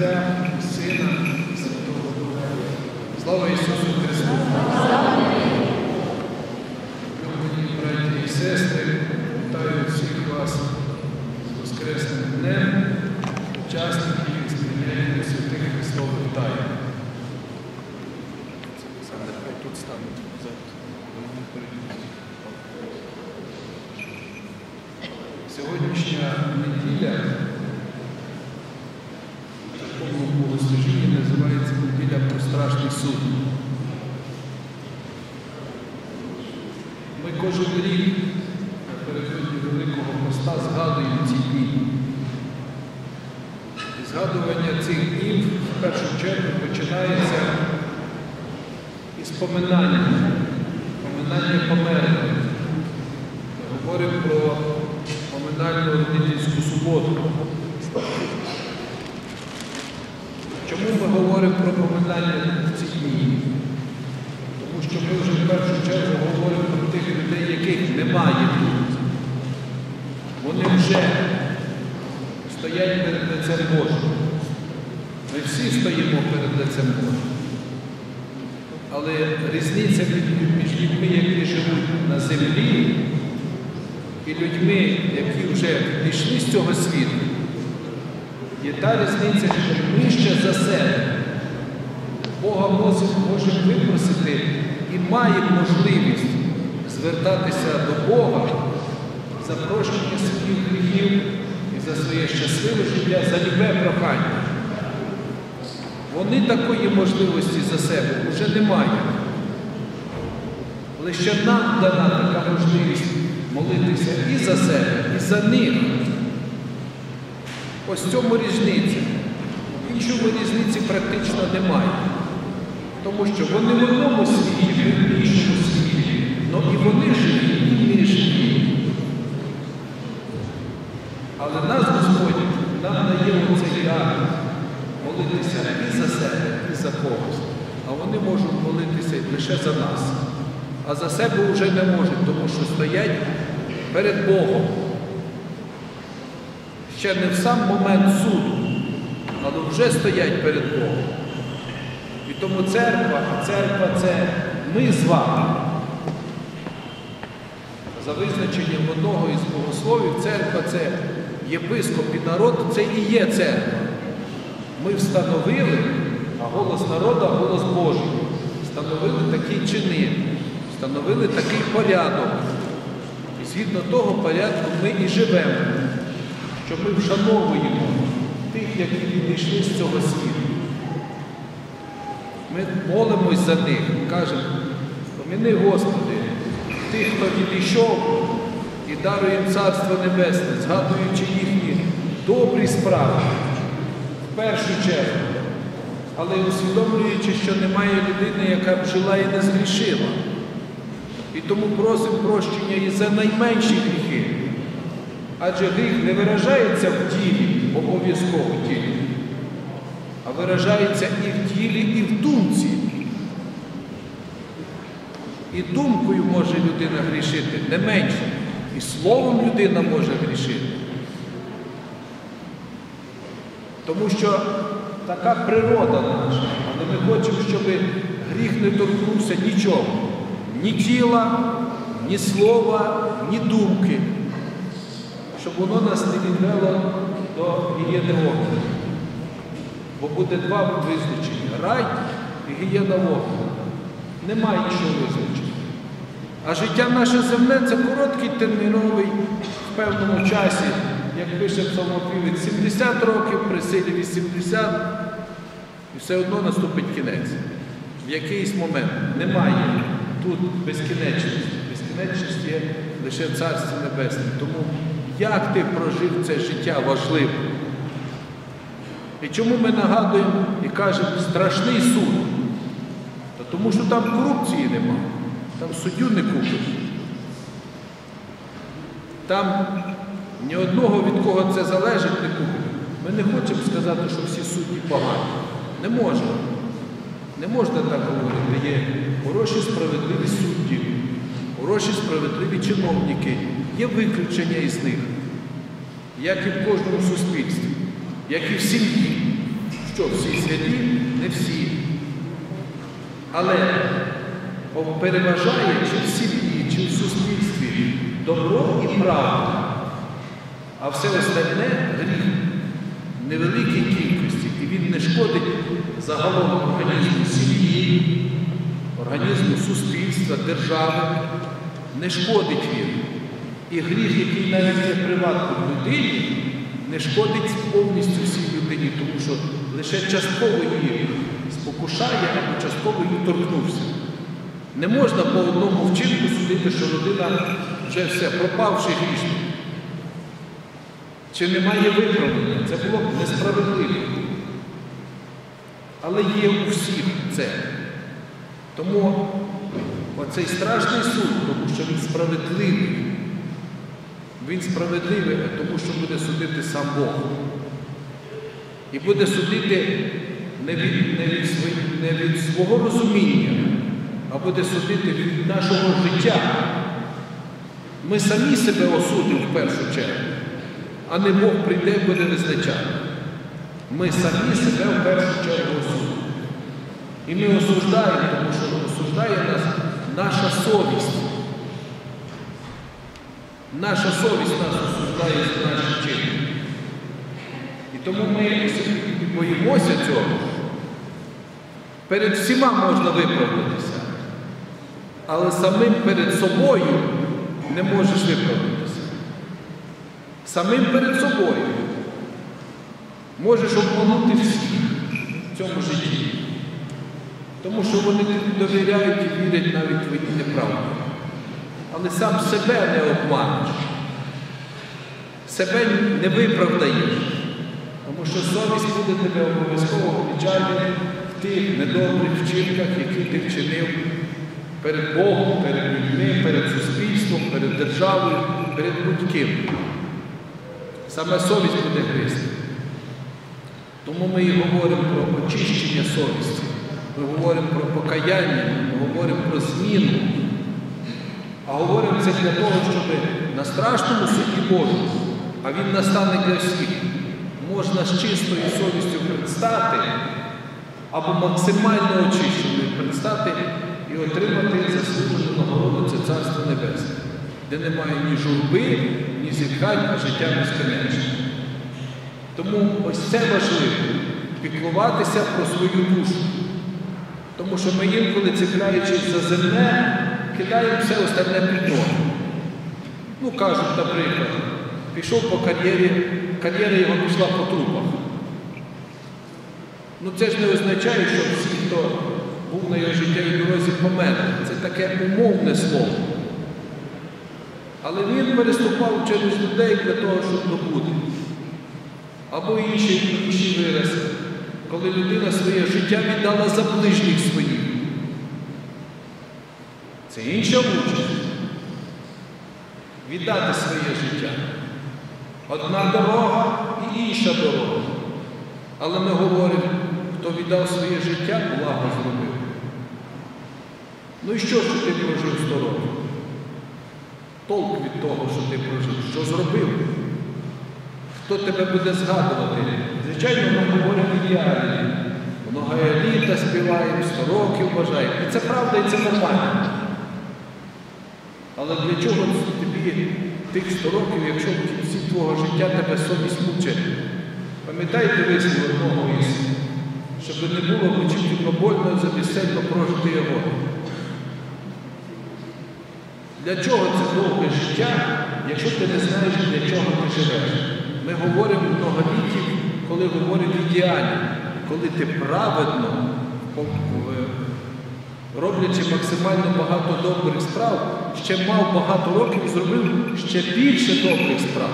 Отця, Сина, і Святого Духа. Слава Ісусу Христу! Любені браті і сестри, вітаю всіх вас з Воскресним днем, учасників сприйняття святих Христових тайн. Тут стануть. Сьогоднішня неділя в такому богослужінні називається неділя про страшний суд. Ми кожен рік напередодні Великого Поста згадуємо ці дні. І згадування цих днів в першу чергу починається із поминання, поминання померлих. Ми говоримо про поминальну родительську суботу. Чому ми говоримо про поминання в ці дні? Тому що ми вже в першу чергу говоримо про тих людей, яких немає тут. Вони вже стоять перед лицем Божим. Ми всі стоїмо перед лицем Божим. Але різниця між людьми, які живуть на землі, і людьми, які вже пішли з цього світу, є та різниця, що ми за себе Бога можемо випросити і маємо можливість звертатися до Бога за прощення своїх гріхів і за своє щасливе життя, за любе прохання. Вони такої можливості за себе вже не мають. Лише нам дана така можливість молитися і за себе, і за них. Ось цьому різниця. Іншого різниці практично немає. Тому що вони в одному світі, в іншому світі, але і вони живі, і ми живі. Але нас Господь нам дає оцей дар молитися і за себе, і за когось. А вони можуть молитися лише за нас. А за себе вже не можуть, тому що стоять перед Богом. Ще не в сам момент суду, але вже стоять перед Богом. Тому церква, церква це ми з вами. За визначенням одного із богословів, церква це єпископ і народ, це і є церква. Ми встановили, а голос народу, а голос Божий. Встановили такі чини, встановили такий порядок. І згідно того порядку ми і живемо, що ми вшановуємо тих, які відійшли з цього світу. Ми молимось за них, кажемо, поміни Господи, тих, хто відійшов і дарує їм Царство Небесне, згадуючи їхні добрі справи в першу чергу, але усвідомлюючи, що немає людини, яка б жила і не згрішила. І тому просимо прощення і за найменші гріхи. Адже гріх не виражається в тілі, обов'язково в тілі, а виражається і в тілі, і в думці. І думкою може людина грішити не менше, і словом людина може грішити. Тому що така природа наша, але ми хочемо, щоб гріх не торкнувся нічого, ні тіла, ні слова, ні думки, щоб воно нас не відвело до вогню. Бо буде два визначення рай і гієна вогню. Немає іншого визначення. А життя наше земне це короткий терміновий в певному часі, як пише псалмопівець, 70 років, при силі 80, і все одно наступить кінець. В якийсь момент немає тут безкінечності. Безкінечність є лише в Царстві Небесному. Тому як ти прожив це життя важливо. І чому ми нагадуємо і кажемо страшний суд? Та тому що там корупції немає, там суддю не купиш. Там ні одного, від кого це залежить, не купиш. Ми не хочемо сказати, що всі судді погані. Не можна. Не можна так говорити. Є хороші справедливі судді, хороші справедливі чиновники, є виключення із них, як і в кожному суспільстві, як і в сім'ї. що всі святі, не всі. Але переважає чи в сім'ї, чи в суспільстві добро і правда, а все остальне гріх невеликій кількості. І він не шкодить загалом організму сім'ї, організму суспільства, держави. Не шкодить він. І гріх, який навіть є приватним людині, не шкодить повністю всій людині, тому що лише частково її спокушає або частково її торкнувся. Не можна по одному вчинку судити, що людина вже все, пропавши грішник. Чи немає виправлення? Це було б несправедливо. Але є у всіх це. Тому оцей страшний суд, тому що він справедливий. Він справедливий, тому що буде судити сам Бог. І буде судити не від, не від, не від свого розуміння, а буде судити від нашого життя. Ми самі себе осудимо в першу чергу, а не Бог прийде і буде визначати. Ми самі себе в першу чергу осудимо. І ми осуждаємо, тому що осуждає нас наша совість. Наша совість нас осуждає за наші вчинки. І тому ми боїмося цього. Перед всіма можна виправдатися, але самим перед собою не можеш виправдатися. Самим перед собою можеш обманути всіх в цьому житті. Тому що вони тобі довіряють і вірять навіть твої неправди. Але сам себе не обманеш, себе не виправдаєш, тому що совість буде тебе обов'язково помічати в тих недобрих вчинках, які ти вчинив перед Богом, перед людьми, перед суспільством, перед державою, перед будь-ким. Саме совість буде гризти. Тому ми і говоримо про очищення совісті, ми говоримо про покаяння, ми говоримо про зміну. А говоримо це для того, щоб на страшному суді Божому, а він настане для всіх, можна з чистою совістю предстати або максимально очищеною предстати і отримати заслужену нагороду це Царство Небесне, де немає ні журби, ні зітхань, а життя безконечне. Тому ось це важливо піклуватися про свою душу. Тому що ми інколи цепляючись за земне, кидаємо все остальне під ноги. Ну, кажуть, наприклад, пішов по кар'єрі, кар'єра його пішла по трупах. Ну це ж не означає, що всі, хто був на його життєвій дорозі, померли. Це таке умовне слово. Але він переступав через людей для того, щоб добути. Або інший, інший вираз, коли людина своє життя віддала за ближніх своїх. Це інша участь. Віддати своє життя. Одна дорога і інша дорога. Але ми говоримо, хто віддав своє життя, благо зробив. Ну і що, що ти прожив 100 років? Толк від того, що ти прожив, що зробив? Хто тебе буде згадувати? Звичайно, ми говоримо ідеально. Много літа співаємо, 100 років вважаємо. І це правда, і це нормально. Але для чого тобі тих 100 років, якщо в кінці твого життя тебе совість мучить? Пам'ятаєте вислів одного із, щоб не було мучительно больно за безцельно прожити його. Для чого це довге життя, якщо ти не знаєш, для чого ти живеш? Ми говоримо многоліттів, коли говоримо ідеально, коли ти праведно, роблячи максимально багато добрих справ, ще мав багато років і зробив ще більше добрих справ,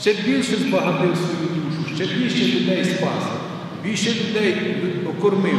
ще більше збагатив свою душу, ще більше людей спас, більше людей окормив,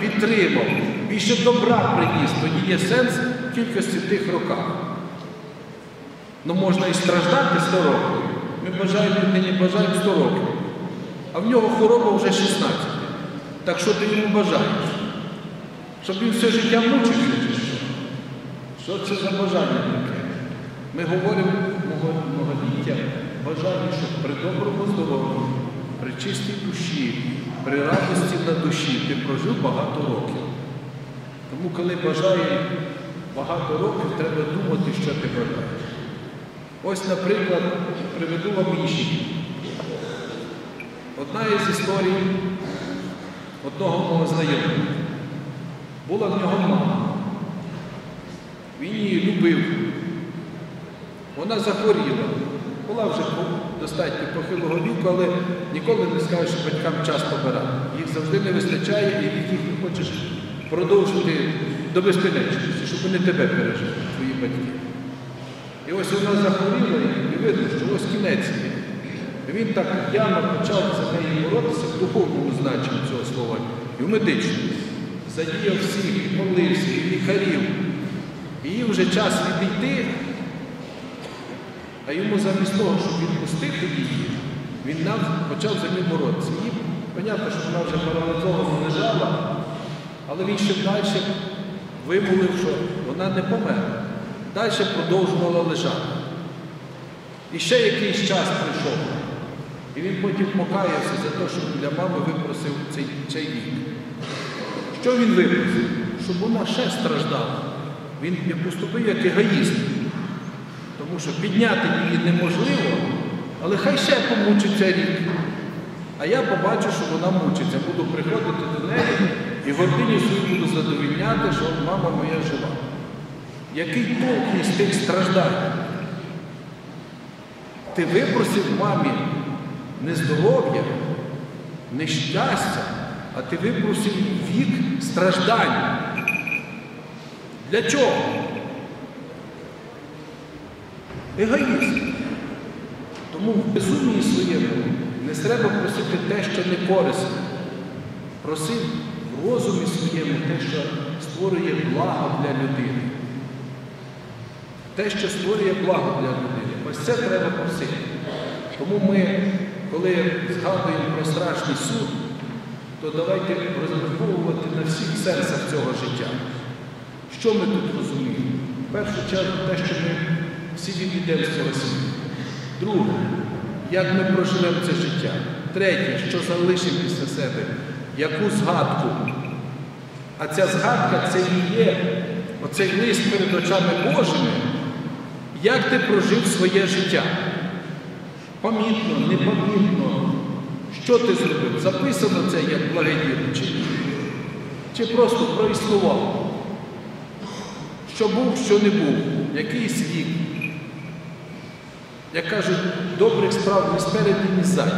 підтримав, більше добра приніс. Тоді є сенс в кількості тих роках. Ну можна і страждати 100 років. Ми бажаємо людині бажаємо 100 років, а в нього хвороба вже 16. Так що ти йому бажаєш? Щоб він все життя мучився чи що? Що це за бажання таке? Ми говоримо многоліття, бажання, щоб при доброму здоров'ю, при чистій душі, при радості на душі ти прожив багато років. Тому, коли бажає багато років, треба думати, що ти бажаєш. Ось, наприклад, приведу вам інші. Одна із історій одного мого знайомого. Була в нього мама. Він її любив. Вона захворіла. Була вже достатньо похилого віку, але ніколи не скажеш, що батькам час побирати. Їх завжди не вистачає, і їх не хочеш продовжити до безконечності, щоб вони тебе пережили, твої батьки. І ось вона захворіла, і видно, що ось кінець є. І Він так яно почав за неї боротися в духовному значенні цього слова, і в медичному. Задіяв всіх, і молився, і лікарів. І їй вже час відійти, а йому замість того, щоб відпустити її, він нам почав за нею боротися. Їй, понятно, що вона вже паралізовано лежала, але він ще далі вимолив, що вона не померла. Далі продовжувала лежати. І ще якийсь час прийшов. І він потім покаявся за те, що для мами випросив цей вік. Що він випросив? Щоб вона ще страждала. Він поступив як егоїст. Тому що підняти її неможливо, але хай ще помучиться рік. А я побачу, що вона мучиться. Буду приходити до неї і гордині свою буду задовільняти, що мама моя жива. Який толк із тих страждань? Ти випросив мамі не здоров'я, не щастя, а ти випросив вік страждань. Для чого? Егоїзм. Тому в безумії своєму не треба просити те, що не корисно. Проси в розумі своєму те, що створює благо для людини. Те, що створює благо для людини. Ось це треба просити. Тому ми, коли згадуємо про страшний суд, то давайте розраховувати на всіх сенсах цього життя. Що ми тут розуміємо? В першу чергу те, що ми всі відійдемо з цього світу. Друге, як ми проживемо це життя. Третє, що залишимо після себе, яку згадку. А ця згадка це і є оцей лист перед очами Божими, як ти прожив своє життя. Помітно, непомітно, що ти зробив? Записано це як благодійничий? Чи ні? Чи просто проіснував? Що був, що не був, якийсь вік. Як кажуть, добрих справ ні спереді, ні ззаді.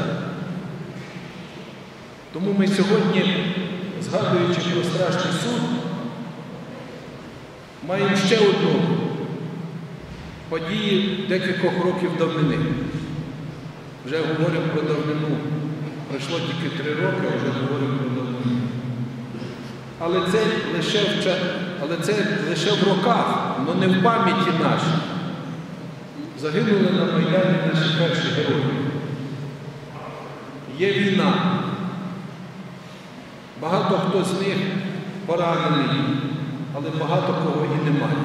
Тому ми сьогодні, згадуючи про страшний суд, маємо ще одну подію декількох років давнини. Вже говоримо про давнину. Пройшло тільки три роки, а вже говоримо про давнину. Але це лише в, але це лише в роках, але не в пам'яті нашій. Загинули на Майдані наші перші герої. Є війна. Багато хто з них поранений, але багато кого і немає.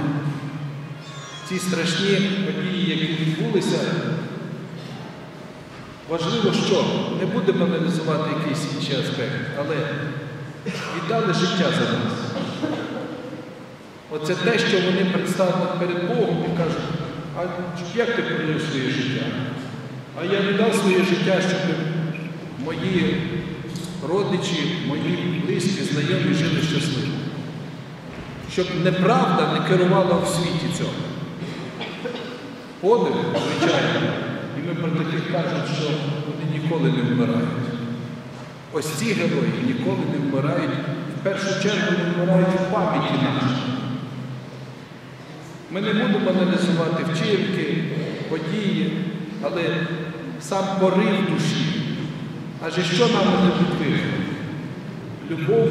Ці страшні події, які відбулися, важливо, що не будемо аналізувати якийсь інший аспект, але віддали життя за нас. Оце те, що вони представили перед Богом і кажуть, а як ти прожив своє життя? А я віддав своє життя, щоб мої родичі, мої близькі, знайомі жили щасливо. Щоб неправда не керувала в світі цього. Подив, звичайно, кажемо, що вони ніколи не вмирають. Ось ці герої ніколи не вмирають, в першу чергу не вмирають в пам'яті нашій. Ми не будемо аналізувати вчинки, події, але сам порив душі. Адже що нам не підтримує? Любов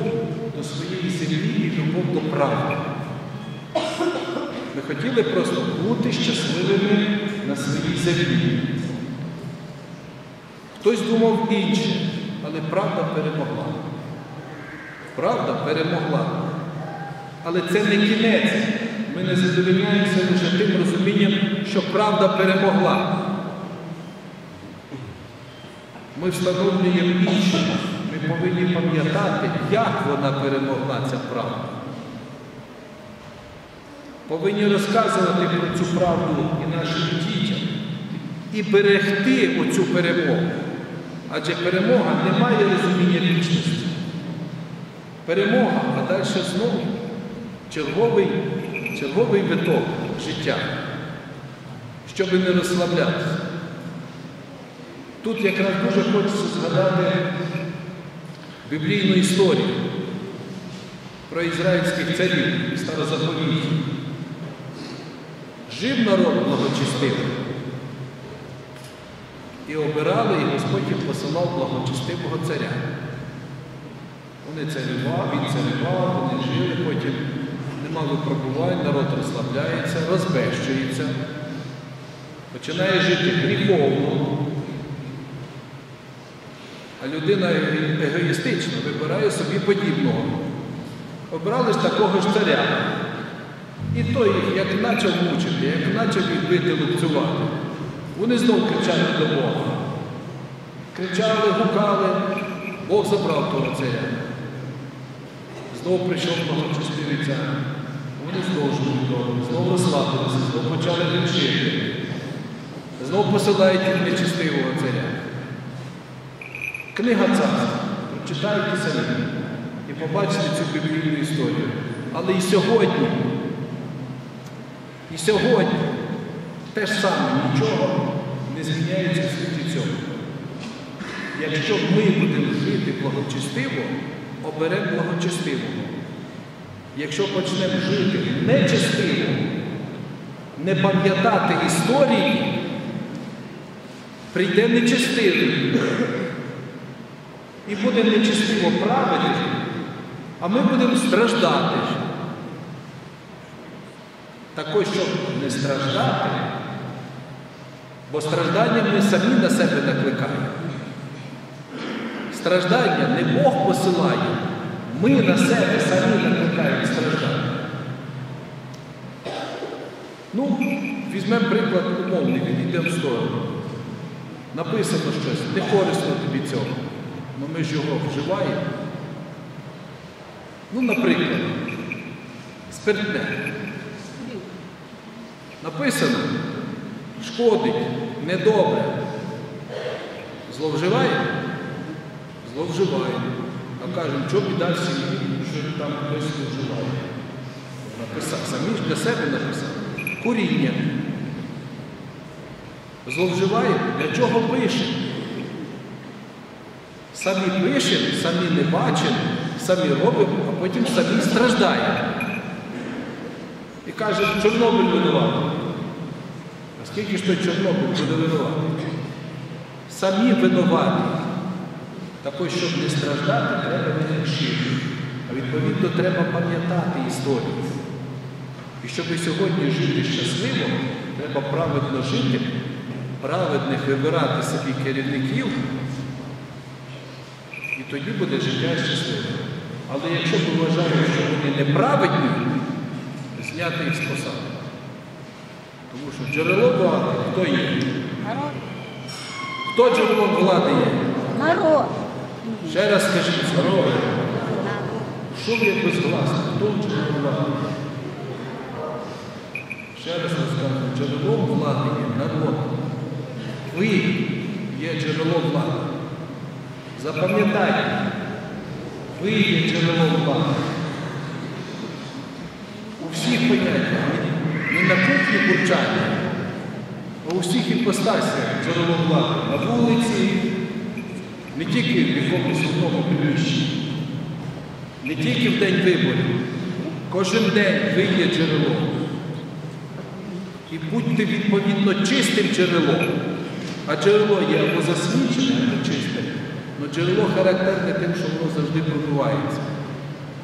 до своєї землі і любов до правди. Ми хотіли просто бути щасливими на своїй землі. Хтось думав інше, але правда перемогла. Правда перемогла. Але це не кінець. Ми не задовільняємося лише тим розумінням, що правда перемогла. Ми встановлюємо інше. Ми повинні пам'ятати, як вона перемогла ця правда. Повинні розказувати про цю правду і нашим дітям, і берегти оцю перемогу. Адже перемога не має розуміння вічності. Перемога, а далі знову черговий, черговий виток життя, щоб не розслаблятися. Тут якраз дуже хочеться згадати біблійну історію про ізраїльських царів старозаповітів. Жив народ благочестивий. І обирали, і Господь їм посилав благочестивого царя. Вони царювали, він царював, вони жили, потім нема випробувань, народ розслабляється, розбещується, починає жити гріховно. А людина егоїстично вибирає собі подібного. Обрали ж такого ж царя. І той як почав мучити, як почав їх бити, лупцювати. Вони знов кричали до Бога. Кричали, гукали, Бог забрав того царя. Знов прийшов благочестивий цар. Вони знову ж вдома, знову розслабилися, знову почали грішити. Знову посилають нечистивого царя. Книга царства. Прочитайте самі і побачите цю біблійну історію. Але і сьогодні, і сьогодні те ж саме нічого не зміняється в світі цьому. Якщо ми будемо жити благочестиво, оберемо благочестивого. Якщо почнемо жити нечестиво, не пам'ятати історії, прийде нечестивий і буде нечестиво правити, а ми будемо страждати. Також, щоб не страждати, бо страждання ми самі на себе накликаємо. Страждання не Бог посилає, ми на себе самі накликаємо страждання. Ну, візьмемо приклад умовний, відійдемо в сторону. Написано щось, не корисно тобі цього, але ми ж його вживаємо. Ну, наприклад, спиртне. Написано, шкодить, недобре. Зловживає? Зловживає. А кажемо, що біда сім'ї, що там хтось зловживає. Написав, самі для себе написав. Куріння. Зловживає, для чого пише? Самі пишемо, самі не бачимо, самі робимо, а потім самі страждаємо. І каже, Чорнобиль винуватий. А скільки ж той Чорнобиль буде винуватий? Самі винуваті. Також, щоб не страждати, треба не грішити. А відповідно треба пам'ятати історію. І щоб сьогодні жити щасливо, треба праведно жити, праведних вибирати собі керівників, і тоді буде життя щасливе. Але якщо ми вважаємо, що вони неправедні, зняти їх з посади. Тому що джерело влади хто є? Народ. Хто джерелом влади є? Народ. Ще раз скажіть. Народ. Що ви безгласно? Хто джерелом влади? Ще раз розкажу, джерелом влади є народ. Ви є джерелом влади. Запам'ятайте, ви є джерелом влади. У всіх поняттях, не на кухні бурчання, а у всіх іпостасях джерелом влади. На вулиці, не тільки в якомусь одному приміщенні, не тільки в день виборів. Кожен день ви є джерелом. І будьте відповідно чистим джерелом. А джерело є або засмічене, або чисте. Але джерело характерне тим, що воно завжди промивається.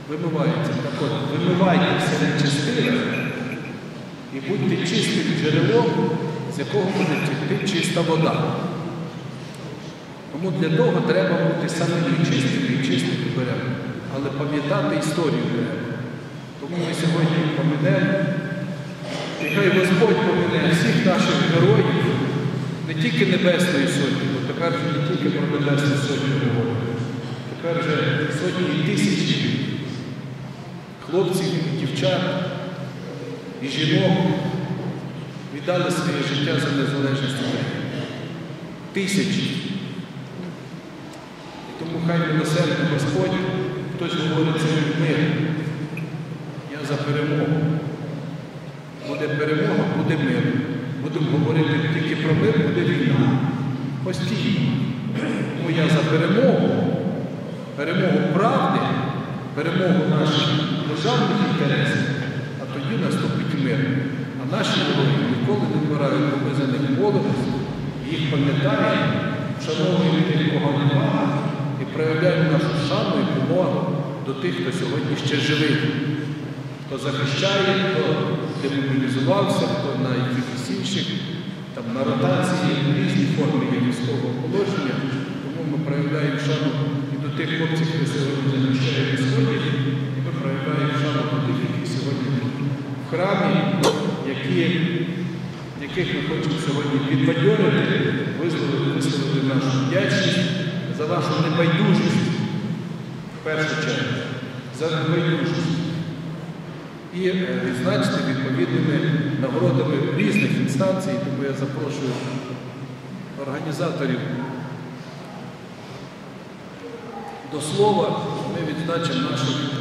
Вимивається. Так от, вимивайте все нечистиве і будьте чистим джерелом, з якого буде текти чиста вода. Тому для того треба бути самим чистим і чистим берем. Але пам'ятати історію треба. Тому ми сьогодні пам'ятаємо, і хай Господь помине всіх наших героїв, не тільки Небесної Сотні, бо тепер вже не тільки про Небесну Сотню говоримо. тепер вже сотні і тисячі хлопців і дівчат і жінок віддали своє життя за незалежність України. Тисячі. І тому хай милосердний Господь, хтось говорить це мир. Я за перемогу. Буде перемога, буде мир. Будемо говорити тільки про мир, буде війна. Постійно. Тому я за перемогу, перемогу правди, перемогу наших державних інтересів, а тоді мир. А наші вороги ніколи не вмирають, бо ми за них молимося, їх пам'ятаємо, вшановуємо тих, кого немає, і проявляємо нашу шану і повагу до тих, хто сьогодні ще живий, хто захищає, хто демобілізувався, хто на якихось інших там, на ротації, в різній формі військового положення. Тому ми проявляємо шану і до тих хлопців, які сьогодні захищають на сході, і ми проявляємо шану до тих, які сьогодні в храмі, які, яких ми хочемо сьогодні підбадьорити, висловити, висловити нашу вдячність за вашу небайдужість, в першу чергу, за небайдужість. І е, відзначити відповідними нагородами різних інстанцій, тому я запрошую організаторів до слова. Ми відзначимо воїнів,